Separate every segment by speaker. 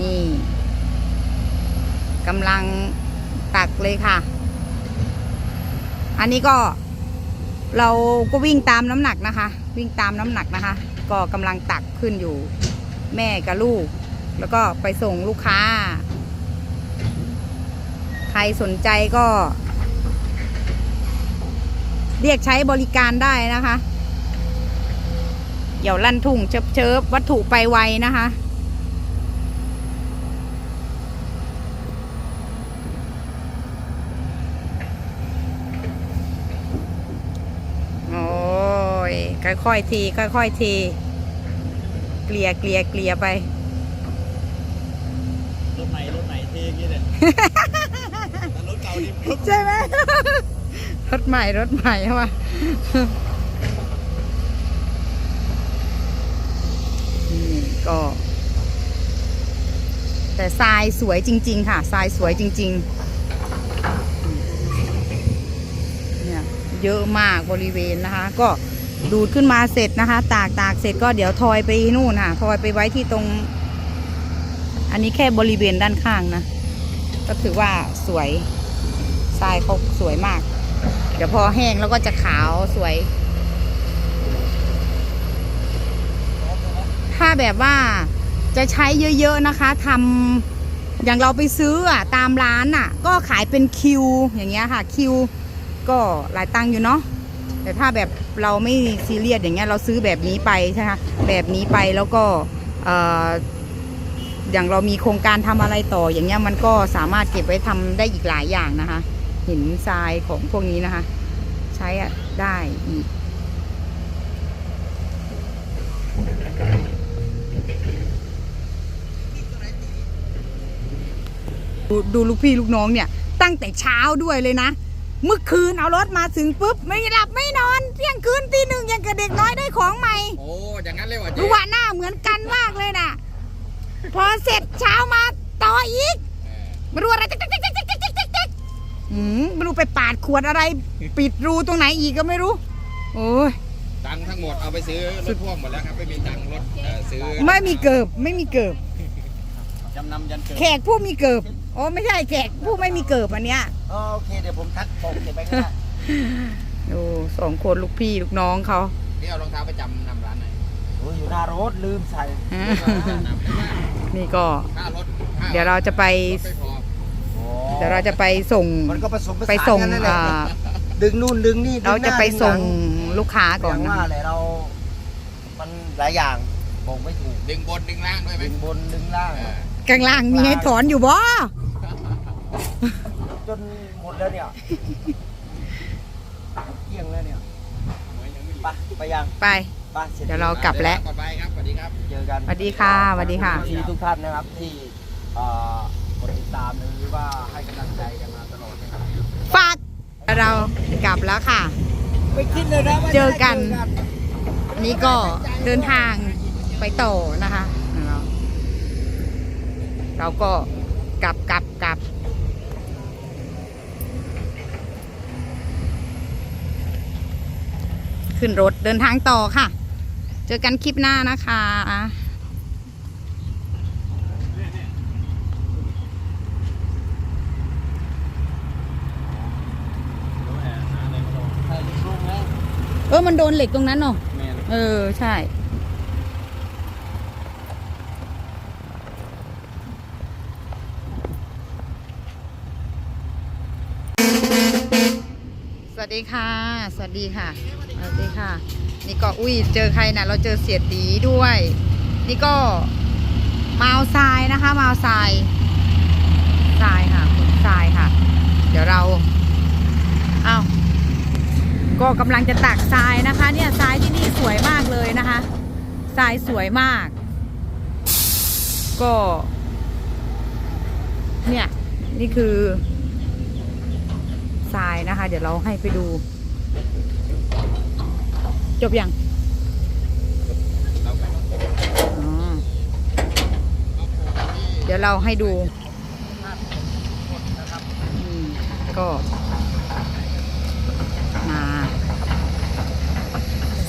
Speaker 1: นี่กำลังตักเลยค่ะ อันนี้ก็เราก็วิ่งตามน้ำหนักนะคะ วิ่งตามน้ำหนักนะคะ ก็กำลังตักขึ้นอยู่ แม่กับลูก แล้วก็ไปส่งลูกค้า ใครสนใจก็ เรียกใช้บริการได้นะคะเดี๋ยวลั่นทุ่งเชิบเชิบวัตถุไปไวนะคะ โอ้ย ค่อยๆทีค่อยๆทีเกลี่ยเกลี่ยเกลี่ยไป
Speaker 2: รถใหม่รถใหม่เท่อย่างนี้เลยแต่รถเก่านี่ปุ๊บ
Speaker 1: ใช่ไหมรถใหม่รถใหม่เข้ามานี่ก็ แต่ทรายสวยจริง ๆ ค่ะทรายสวยจริง ๆ เนี่ยเยอะมากบริเวณนะคะ ก็ ดูดขึ้นมาเสร็จนะคะ ตากตากเสร็จก็เดี๋ยวทอยไปนู่นค่ะทอยไปไว้ที่ตรง อันนี้แค่บริเวณด้านข้างนะ ก็ถือว่าสวยทรายเขาสวยมาก เดี๋ยวพอแห้งแล้วก็จะขาวสวย ถ้าแบบว่าจะใช้เยอะๆนะคะทำอย่างเราไปซื้ออะตามร้านอะ ก็ขายเป็นคิวอย่างเงี้ยค่ะ คิว ก็หลายตังค์อยู่เนาะ แต่ถ้าแบบเราไม่ซีเรียสอย่างเงี้ยเราซื้อแบบนี้ไปใช่ไหมแบบนี้ไปแล้วก็เอ่ออย่างเรามีโครงการทำอะไรต่ออย่างเงี้ยมันก็สามารถเก็บไว้ทำได้อีกหลายอย่างนะคะ หินทรายของพวกนี้นะคะ ใช้อะได้อีกดูดูลูกพี่ลูกน้องเนี่ย ตั้งแต่เช้าด้วยเลยนะ เมื่อคืนเอารถมาถึงปุ๊บ ไม่หลับไม่นอนเที่ยงคืนตีหนึ่งยังกับเด็กน้อยได้ของใหม่
Speaker 2: โอ้อย่างนั้นเลยว่ะเจ๊
Speaker 1: ดูว่าหน้าเหมือนกันมากเลยน่ะ พอเสร็จเช้ามาต่ออีก
Speaker 2: เออ
Speaker 1: ไม่รู้อะไรจ๊กจ๊กจ๊กจ๊กจ๊กจ๊กจ๊กจ๊กหืมไม่รู้ไปปาดขวดอะไร ปิดรูตรงไหนอีกก็ไม่รู้ โอ้ย
Speaker 2: ตังค์ทั้งหมดเอาไปซื้อรถพ่วงหมดแล้วครับไม่มีตังค์รถเอ่อซื้อ
Speaker 1: ไม่มีเกิบไม่มีเกิบ
Speaker 2: จำนำยันเกิด
Speaker 1: แขกผู้มีเกิบ โอ้ไม่ใช่แขกผู้ไม่มีเกิบอันเนี้ย
Speaker 3: โอเคเดี๋ยวผมทักผมเก็บไปก็ได้
Speaker 1: ดูสองคนลูกพี่ลูกน้องเขา
Speaker 2: นี่เอารองเท้าไปจำนำร้านไหน
Speaker 3: โอ้ยอยู่หน้ารถลืมใส่
Speaker 1: อ่า
Speaker 2: นำไม่ได้
Speaker 1: นี่ก็
Speaker 2: ค่ารถค่
Speaker 1: เดี๋ยวเราจะไป
Speaker 2: รถไม่พอ
Speaker 3: โอ้
Speaker 1: เดี๋ยวเราจะไปส่ง
Speaker 3: มันก็ผสมผสาน
Speaker 1: ไปส่ง
Speaker 3: กันนั่นแหละ
Speaker 1: อ่า
Speaker 3: ดึงนู่นดึงนี่ดึงหน้
Speaker 1: เราจะไปส่ง
Speaker 3: ดึหลั
Speaker 1: ลูกค้าก่อน
Speaker 3: อย่าง
Speaker 1: นะ
Speaker 3: ว่าแหละเรา มันหลายอย่างบอกไม่ถูก
Speaker 2: ดึงบนดึงล่างด้วยไหม
Speaker 3: ดึงบนดึงล่าง
Speaker 2: เออ
Speaker 1: กลางล่างมีให้ถอนอยู่บ่
Speaker 3: จนหมดแล้วเนี่ยเกลี้ยงแล้วเนี่ย
Speaker 2: หวยยังไม่เหลื
Speaker 3: ไป
Speaker 2: อ
Speaker 3: ไปยัง
Speaker 1: ไป
Speaker 3: ไปเสร็จ
Speaker 1: เดี๋ยวเรากลับแล้ว
Speaker 2: ก่อนไปครับสวัสดีครับ
Speaker 3: เจอกัน
Speaker 1: สวัสดีค่ะสวัสดีค่ะ
Speaker 3: ที่ทุกท่านนะครับที่เอ่อกดติดตามหรือว่าให้กำลังใจกันมาตลอดนะครับ
Speaker 1: ฝากเรากลับแล้วค่ะ
Speaker 3: ไม่คิดเลยนะว่า
Speaker 1: เจอกันนี่ก็เดินทางไปต่อนะคะ เราเราก็กลับกลับกลับ ขึ้นรถเดินทางต่อค่ะ เจอกันคลิปหน้านะคะ
Speaker 3: ใส่ลูกๆแล้ว
Speaker 1: เออ มันโดนเหล็กตรงนั้นเนาะ
Speaker 2: แม่น
Speaker 1: เออ ใช่สวัสดีค่ะ สวัสดีค่ะ สวัสดีค่ะ นี่ก็อุ้ยเจอใครนะเราเจอเสียตีด้วย นี่ก็มาเอาทรายนะคะมาเอาทรายทรายค่ะทรายค่ะ เดี๋ยวเราเอาก็กำลังจะตักทรายนะคะ เนี่ยทรายที่นี่สวยมากเลยนะคะทรายสวยมาก ก็ เนี่ยนี่คือทรายนะคะ เดี๋ยวเราให้ไปดู จบยัง
Speaker 2: เดี๋
Speaker 1: ยวเราให้ดูก็มา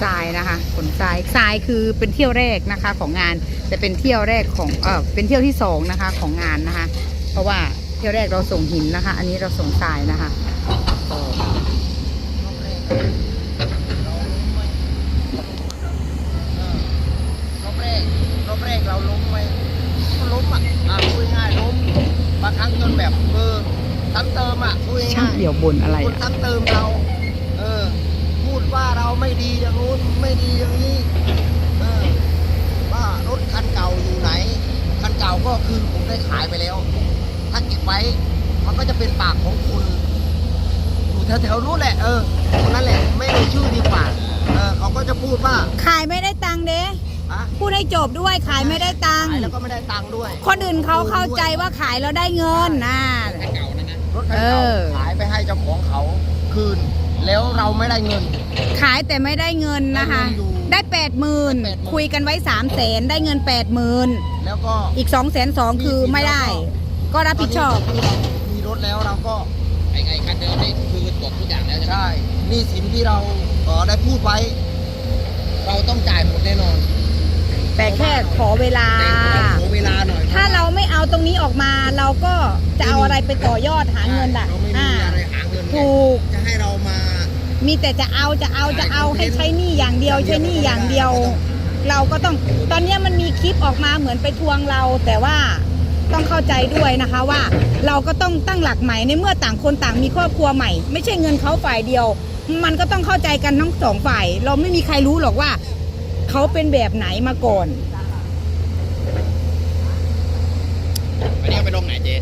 Speaker 1: ทรายนะคะขนทรายทรายคือเป็นเที่ยวแรกนะคะของงาน แต่เป็นเที่ยวแรกของเออเป็นเที่ยวที่สองนะคะของงานนะคะ เพราะว่าเที่ยวแรกเราส่งหินนะคะ อันนี้เราส่งทรายนะคะก็
Speaker 3: รอบแรกรอบแรกเราล้มไหมก็ล้มอะอะพูดง่ายๆล้มบางครั้งจนแบบเออซ้ำเติมอะพูด
Speaker 1: ช่าง
Speaker 3: ง่าย
Speaker 1: เดี่ยวบ่นอะไร
Speaker 3: ๆคน
Speaker 1: อะ
Speaker 3: ซ้ำเติมเรา เออ พูดว่าเราไม่ดีอย่างนู้นไม่ดีอย่างนี้เออว่ารถคันเก่าอยู่ไหน คันเก่าก็คือผมได้ขายไปแล้ว ถ้าเก็บไว้ มันก็จะเป็นปากของคุณอยู่แถวๆนู้นแหละเออคนนั้นแหละไม่ได้ชื่อดีกว่า เออเขาก็จะพูดว่า
Speaker 1: ขายไม่ได้ตังค์เด้
Speaker 3: อะ
Speaker 1: พูดให้จบด้วยขายไม่ได้ตังค์
Speaker 3: ขายแล้วก็ไม่ได้ตังค์ด้วย
Speaker 1: คนอื่นเขาเข้าใจว่าขายแล้วได้เงินนะ
Speaker 2: เก่านั่นนะ
Speaker 3: รถคัน
Speaker 1: เอ
Speaker 3: เก่า
Speaker 1: อ
Speaker 3: ขายไปให้เจ้าของเขาคืน แล้วเราไม่ได้เงิน
Speaker 1: ขายแต่ไม่ได้เงินนะคะ
Speaker 3: ได้เงินอยู่
Speaker 1: ได้แปดหมื่น
Speaker 3: ได้80,000
Speaker 1: คุยกันไว้สามแสนได้เงินแปดหมื่น
Speaker 3: แล้วก็
Speaker 1: อีกสองแสนสองคือไม่ได้ ก็รับผิดชอบ
Speaker 3: ตนนี้ก็คือเรามีรถแล้วเราก็
Speaker 2: ไอ้ไอ้คันเดิมนี่คือจบทุกอย่างแล้วใช่ไหม
Speaker 3: ใช่หนี่สินที่เราเอ่อได้พูดไว้ เราต้องจ่ายหมดแน่นอน
Speaker 1: แต่แค่ขอเวลา
Speaker 3: แต่เราขอเวลาหน่อย
Speaker 1: ถ้าเราไม่เอาตรงนี้ออกมาเราก็จะเอาอะไรไปต่อยอดหาเงินล่ะ
Speaker 3: เราไม่มี
Speaker 1: อ่า
Speaker 3: อะไรหาเงินไง
Speaker 1: ถูก
Speaker 3: จะให้เรามา
Speaker 1: มีแต่จะเอาจะเอาจะเอาให้ใช้หนี้อย่างเดียว ใช้หนี้อย่างเดียว เราก็ต้องตอนเนี้ยมันมีคลิปออกมาเหมือนไปทวงเราแต่ว่าต้องเข้าใจด้วยนะคะว่า เราก็ต้องตั้งหลักใหม่ในเมื่อต่างคนต่างมีครอบครัวใหม่ ไม่ใช่เงินเขาฝ่ายเดียว มันก็ต้องเข้าใจกันทั้งสองฝ่าย เราไม่มีใครรู้หรอกว่า เขาเป็นแบบไหนมาก่อน
Speaker 2: อันนี้เอาไปลงไหนเจ๊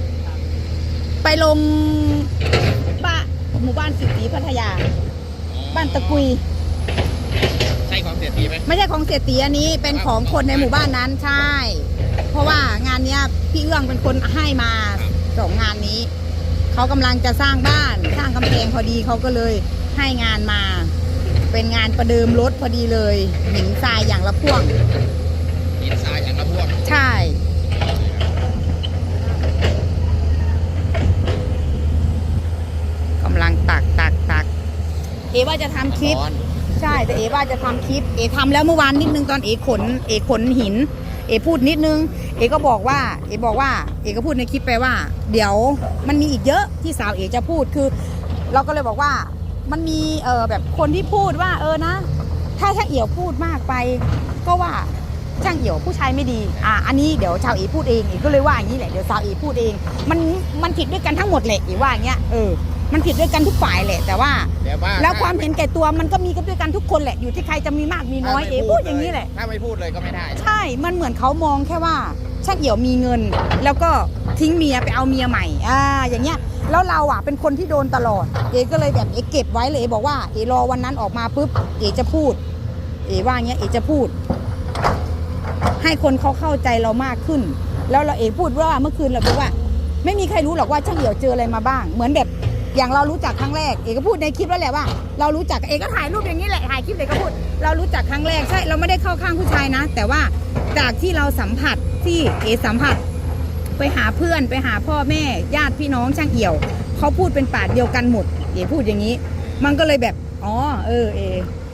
Speaker 1: ไปลงบ้านหมู่บ้านสิทธิพัทยา บ้านตะกุย
Speaker 2: ใช่ความเสียทีไหม
Speaker 1: ไม่ใช่ของเสียตีอันนี้เป็นของคนในหมู่บ้านนั้นใช่ เพราะว่างานเนี้ยพี่เอื้องเป็นคนให้มาสองงานนี้ เขากำลังจะสร้างบ้าน สร้างกำแพงพอดีเขาก็เลยให้งานมา เป็นงานประเดิมรถพอดีเลยหินทรายอย่างละพ่วง
Speaker 2: หินทรายอย่างละพวก
Speaker 1: ใช่กำลังตักตักตักเอว่าจะทำคลิป
Speaker 2: ร้อน
Speaker 1: ใช่แต่เอว่าจะทำคลิป เอทำแล้วเมื่อวานนิดนึงตอนเอขน เอขนหิน เอพูดนิดนึง เอก็บอกว่า เอบอกว่า เอก็พูดในคลิปไปว่า เดี๋ยวมันมีอีกเยอะที่สาวเอจะพูดคือ เราก็เลยบอกว่า มันมีเออแบบคนที่พูดว่าเออนะ ถ้าช่างเอี่ยวพูดมากไป ก็ว่าช่างเอี่ยวผู้ชายไม่ดีอะอันนี้เดี๋ยวชาวเอพูดเองเอก็เลยว่าอย่างนี้แหละเดี๋ยวสาวเอพูดเอง มันมันผิดด้วยกันทั้งหมดแหละเอว่าอย่างเงี้ยเออมันผิดด้วยกันทุกฝ่ายแหละแต่ว่า
Speaker 2: แต่ว่า
Speaker 1: แล้วความเห็นแก่ตัวมันก็มีกันด้วยกันทุกคนแหละอยู่ที่ใครจะมีมากมีน้อย
Speaker 2: ถ้
Speaker 1: เอ๋
Speaker 2: ไม่
Speaker 1: พูดอย่างนี้แหละ
Speaker 2: ถ้าไม่พูดเลยก็ไม่ได้
Speaker 1: ใช่มันเหมือนเขามองแค่ว่าช่างเหี่ยวมีเงิน แล้วก็ทิ้งเมียไปเอาเมียใหม่อ่าอย่างเงี้ย แล้วเราอะเป็นคนที่โดนตลอด เอ๋ก็เลยแบบเอ๋เก็บไว้เลยเอ๋บอกว่าเอ๋รอวันนั้นออกมาปุ๊บเอ๋จะพูด เอ๋ว่าเงี้ยเอ๋จะพูด ให้คนเขาเข้าใจเรามากขึ้น แล้วเราเอ๋พูดว่าเมื่อคืนเราบอกว่า ไม่มีใครรู้หรอกว่าช่างเหี่ยวเจออะไรมาบ้าง เหมือนแบบอย่างเรารู้จักครั้งแรกเอกก็พูดในคลิปแล้วแหละว่า เรารู้จักเอกก็ถ่ายรูปอย่างนี้แหละถ่ายคลิปเอกก็พูดเรารู้จักครั้งแรกใช่เราไม่ได้เข้าข้างผู้ชายนะ แต่ว่าจากที่เราสัมผัสที่เอสัมผัส ไปหาเพื่อนไปหาพ่อแม่ญาติพี่น้องช่างเอี่ยวเขาพูดเป็นปากเดียวกันหมดเอพูดอย่างนี้ มันก็เลยแบบอ๋อเออเอ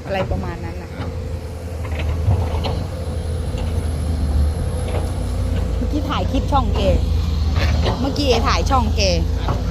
Speaker 1: อะไรประมาณนั้นนะเมื่อกี้ถ่ายคลิปช่องเอเมื่อกี้เอถ่ายช่องเอ
Speaker 2: ห